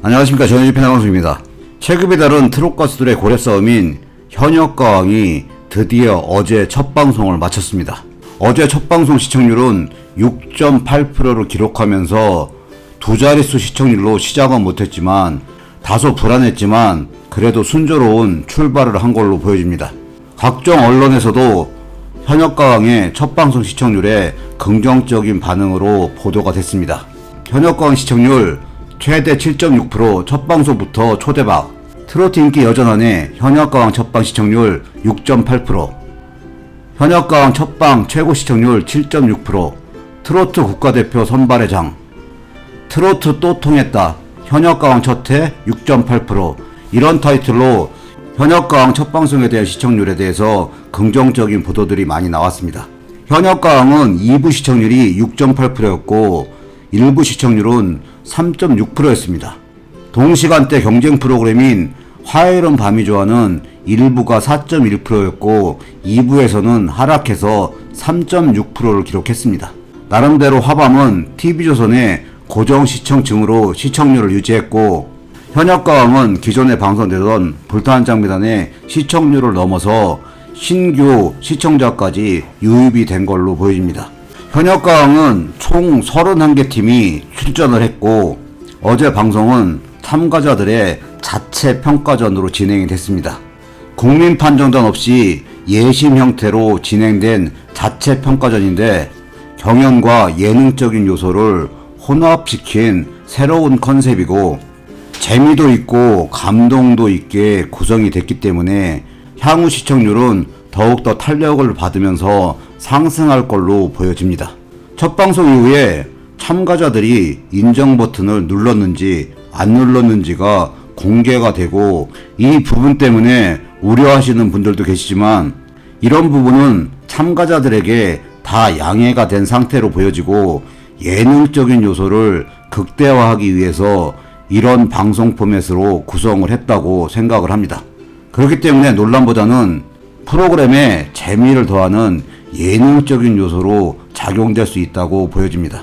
안녕하십니까 전현주 편향방송입니다. 체급이 다른 트롯 가수들의 고래 싸움인 현역가왕이 드디어 어제 첫 방송을 마쳤습니다. 어제 첫 방송 시청률은 6.8%를 기록하면서 두 자릿수 시청률로 시작은 못했지만 다소 불안했지만 그래도 순조로운 출발을 한 걸로 보여집니다. 각종 언론에서도 현역가왕의 첫 방송 시청률에 긍정적인 반응으로 보도가 됐습니다. 현역가왕 시청률 최대 7.6%, 첫 방송부터 초대박. 트로트 인기 여전하네. 현역가왕 첫방 시청률 6.8%. 현역가왕 첫방 최고 시청률 7.6%. 트로트 국가대표 선발의 장. 트로트 또 통했다. 현역가왕 첫회 6.8%. 이런 타이틀로 현역가왕 첫 방송에 대한 시청률에 대해서 긍정적인 보도들이 많이 나왔습니다. 현역가왕은 2부 시청률이 6.8%였고 1부 시청률은 3.6%였습니다. 동시간대 경쟁 프로그램인 화요일은 밤이 좋아는 1부가 4.1%였고 2부에서는 하락해서 3.6%를 기록했습니다. 나름대로 화밤은 TV조선의 고정 시청층으로 시청률을 유지했고 현역가왕은 기존에 방송되던 불타는 장미단의 시청률을 넘어서 신규 시청자까지 유입이 된 걸로 보여집니다. 현역가왕은 총 31개 팀이 출전을 했고 어제 방송은 참가자들의 자체 평가전으로 진행이 됐습니다. 국민 판정단 없이 예심 형태로 진행된 자체 평가전인데 경연과 예능적인 요소를 혼합시킨 새로운 컨셉이고 재미도 있고 감동도 있게 구성이 됐기 때문에 향후 시청률은 더욱더 탄력을 받으면서 상승할 걸로 보여집니다. 첫 방송 이후에 참가자들이 인정 버튼을 눌렀는지 안 눌렀는지가 공개가 되고 이 부분 때문에 우려하시는 분들도 계시지만 이런 부분은 참가자들에게 다 양해가 된 상태로 보여지고 예능적인 요소를 극대화하기 위해서 이런 방송 포맷으로 구성을 했다고 생각을 합니다. 그렇기 때문에 논란보다는 프로그램에 재미를 더하는 예능적인 요소로 작용될 수 있다고 보여집니다.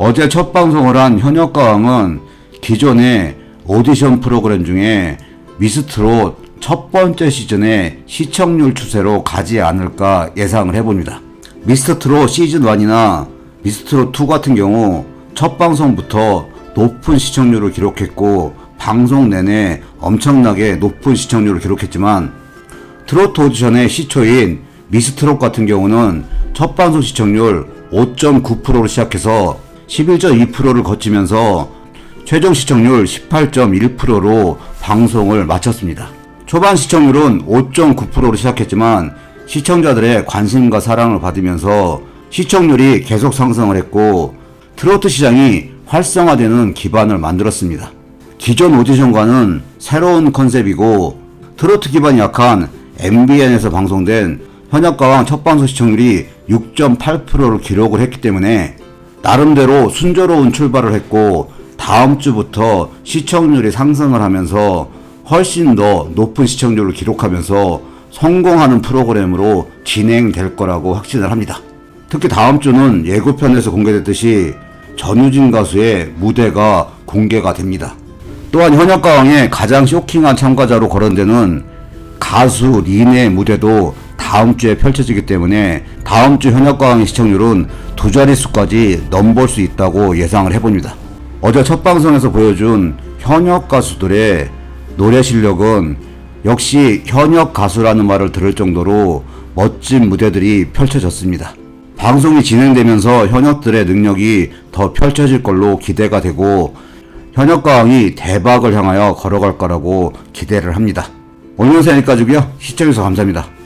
어제 첫 방송을 한 현역가왕은 기존의 오디션 프로그램 중에 미스트롯 첫 번째 시즌의 시청률 추세로 가지 않을까 예상을 해봅니다. 미스트롯 시즌 1이나 미스트롯 2 같은 경우 첫 방송부터 높은 시청률을 기록했고 방송 내내 엄청나게 높은 시청률을 기록했지만 트로트 오디션의 시초인 미스트롯 같은 경우는 첫 방송 시청률 5.9%로 시작해서 11.2%를 거치면서 최종 시청률 18.1%로 방송을 마쳤습니다. 초반 시청률은 5.9%로 시작했지만 시청자들의 관심과 사랑을 받으면서 시청률이 계속 상승을 했고 트로트 시장이 활성화되는 기반을 만들었습니다. 기존 오디션과는 새로운 컨셉이고 트로트 기반이 약한 MBN에서 방송된 현역가왕 첫 방송 시청률이 6.8%를 기록을 했기 때문에 나름대로 순조로운 출발을 했고 다음 주부터 시청률이 상승을 하면서 훨씬 더 높은 시청률을 기록하면서 성공하는 프로그램으로 진행될 거라고 확신을 합니다. 특히 다음 주는 예고편에서 공개됐듯이 전유진 가수의 무대가 공개가 됩니다. 또한 현역가왕의 가장 쇼킹한 참가자로 거론되는 가수 린의 무대도 다음 주에 펼쳐지기 때문에 다음 주 현역가왕의 시청률은 두 자릿수까지 넘볼 수 있다고 예상을 해봅니다. 어제 첫 방송에서 보여준 현역 가수들의 노래 실력은 역시 현역 가수라는 말을 들을 정도로 멋진 무대들이 펼쳐졌습니다. 방송이 진행되면서 현역들의 능력이 더 펼쳐질 걸로 기대가 되고 현역가왕이 대박을 향하여 걸어갈 거라고 기대를 합니다. 오늘 영상 여기까지고요. 시청해주셔서 감사합니다.